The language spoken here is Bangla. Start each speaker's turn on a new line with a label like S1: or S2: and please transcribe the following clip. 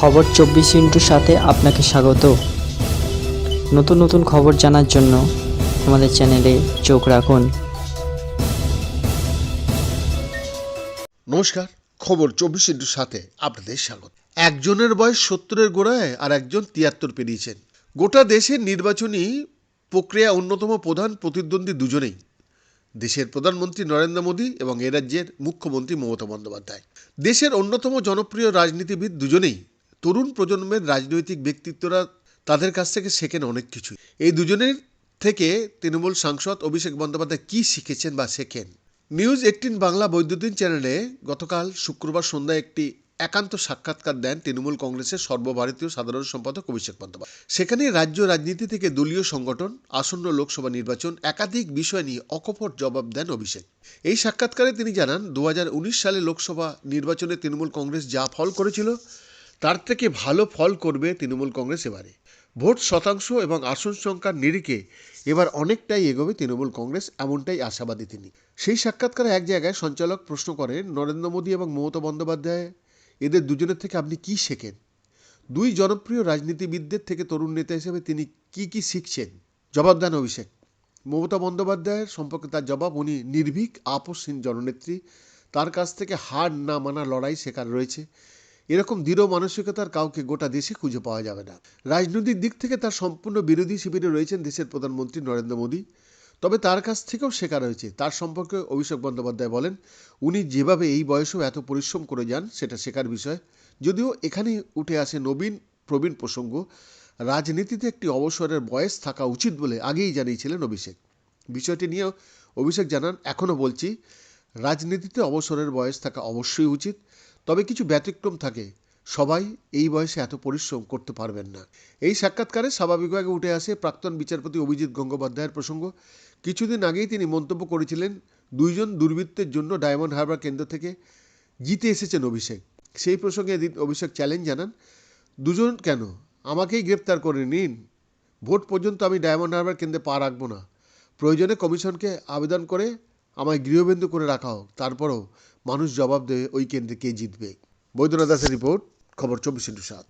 S1: খবর চব্বিশ ইন্টুর সাথে আপনাকে স্বাগত। নতুন নতুন খবর জানার জন্য আমাদের চ্যানেলে চোখ রাখুন।
S2: নমস্কার, খবর চব্বিশ ইন্টুর সাথে আপনাদের স্বাগত। একজনের বয়স সত্তরের গোড়ায় আর একজন তিয়াত্তর পেরিয়েছেন। গোটা দেশের নির্বাচনী প্রক্রিয়া অন্যতম প্রধান প্রতিদ্বন্দ্বী দুজনেই। দেশের প্রধানমন্ত্রী নরেন্দ্র মোদী এবং এ রাজ্যের মুখ্যমন্ত্রী মমতা বন্দ্যোপাধ্যায়। দেশের অন্যতম জনপ্রিয় রাজনীতিবিদ দুজনেই। তরুণ প্রজন্মের রাজনৈতিক ব্যক্তিত্বরা তাদের কাছ থেকে শেখেন অনেক কিছু এই দুজনের থেকে তৃণমূল সাংসদ অভিষেক বন্দ্যোপাধ্যায় কী শিখেছেন বা শেখেন? নিউজ এইটিন বাংলা বৈদ্যুতিন চ্যানেলে গতকাল শুক্রবার সন্ধ্যায় একটি একান্ত সাক্ষাৎকার দেন তৃণমূল কংগ্রেসের সর্বভারতীয় সাধারণ সম্পাদক অভিষেক বন্দ্যোপাধ্যায়। সেখানে রাজ্য রাজনীতি থেকে দলীয় সংগঠন, আসন্ন লোকসভা নির্বাচন একাধিক বিষয় নিয়ে অকপট জবাব দেন অভিষেক। এই সাক্ষাৎকারে তিনি জানান, দু হাজার উনিশ সালে লোকসভা নির্বাচনে তৃণমূল কংগ্রেস যা ফল করেছিল তার থেকে ভালো ফল করবে তৃণমূল কংগ্রেস এবারে। ভোট শতাংশ এবং আসন সংখ্যার নিরিখে এবার অনেকটাই এগোবে তৃণমূল কংগ্রেস, এমনটাই আশাবাদী তিনি। সেই সাক্ষাৎকারে এক জায়গায় সঞ্চালক প্রশ্ন করেন, নরেন্দ্র মোদী এবং মমতা বন্দ্যোপাধ্যায়, এদের দুজনের থেকে আপনি কি শেখেন? দুই জনপ্রিয় রাজনীতিবিদদের থেকে তরুণ নেতা হিসেবে তিনি কি কি শিখছেন? জবাব দেন অভিষেক। মমতা বন্দ্যোপাধ্যায়ের সম্পর্কে তার জবাব, উনি নির্ভীক আপসহীন জননেত্রী। তার কাছ থেকে হার না মানা লড়াই শেখার রয়েছে। এরকম দৃঢ় মানসিকতার কাউকে গোটা দেশে খুঁজে পাওয়া যাবে না। রাজনৈতিক দিক থেকে তার সম্পূর্ণ বিরোধী শিবিরে রয়েছেন দেশের প্রধানমন্ত্রী নরেন্দ্র মোদী। তবে তার কাছ থেকেও শেখা রয়েছে। তার সম্পর্কে অভিষেক বন্দ্যোপাধ্যায় বলেন, উনি যেভাবে এই বয়সেও এত পরিশ্রম করে যান, সেটা শেখার বিষয়। যদিও এখানেই উঠে আসে নবীন, প্রবীণ প্রসঙ্গ, রাজনীতিতে একটি অবসরের বয়স থাকা উচিত বলে আগেই জানিয়েছিলেন অভিষেক। বিষয়টি নিয়েও অভিষেক জানান এখনও বলছি, রাজনীতিতে অবসরের বয়স থাকা অবশ্যই উচিত। তবে কিছু ব্যতিক্রম থাকে। সবাই এই বয়সে এত পরিশ্রম করতে পারবেন না। এই সাক্ষাৎকারে স্বাভাবিকভাবে উঠে আসে প্রাক্তন বিচারপতি অভিজিৎ গঙ্গোপাধ্যায়ের প্রসঙ্গ। কিছুদিন আগেই তিনি মন্তব্য করেছিলেন, দুইজন দুর্বৃত্তের জন্য ডায়মন্ড হারবার কেন্দ্র থেকে জিতে এসেছেন অভিষেক। সেই প্রসঙ্গে এদিন অভিষেক চ্যালেঞ্জ জানান, দুজন কেন? আমাকেই গ্রেপ্তার করে নিন। ভোট পর্যন্ত আমি ডায়মন্ড হারবার কেন্দ্রে পা রাখব না। প্রয়োজনে কমিশনকে আবেদন করে আমায় গৃহবন্ধু করে রাখা হোক, তারপরও মানুষ জবাব দেবে ওই কেন্দ্রে কে জিতবে। বৈদ্যনাথ দাসের রিপোর্ট, খবর চব্বিশ ইন্টু সাত।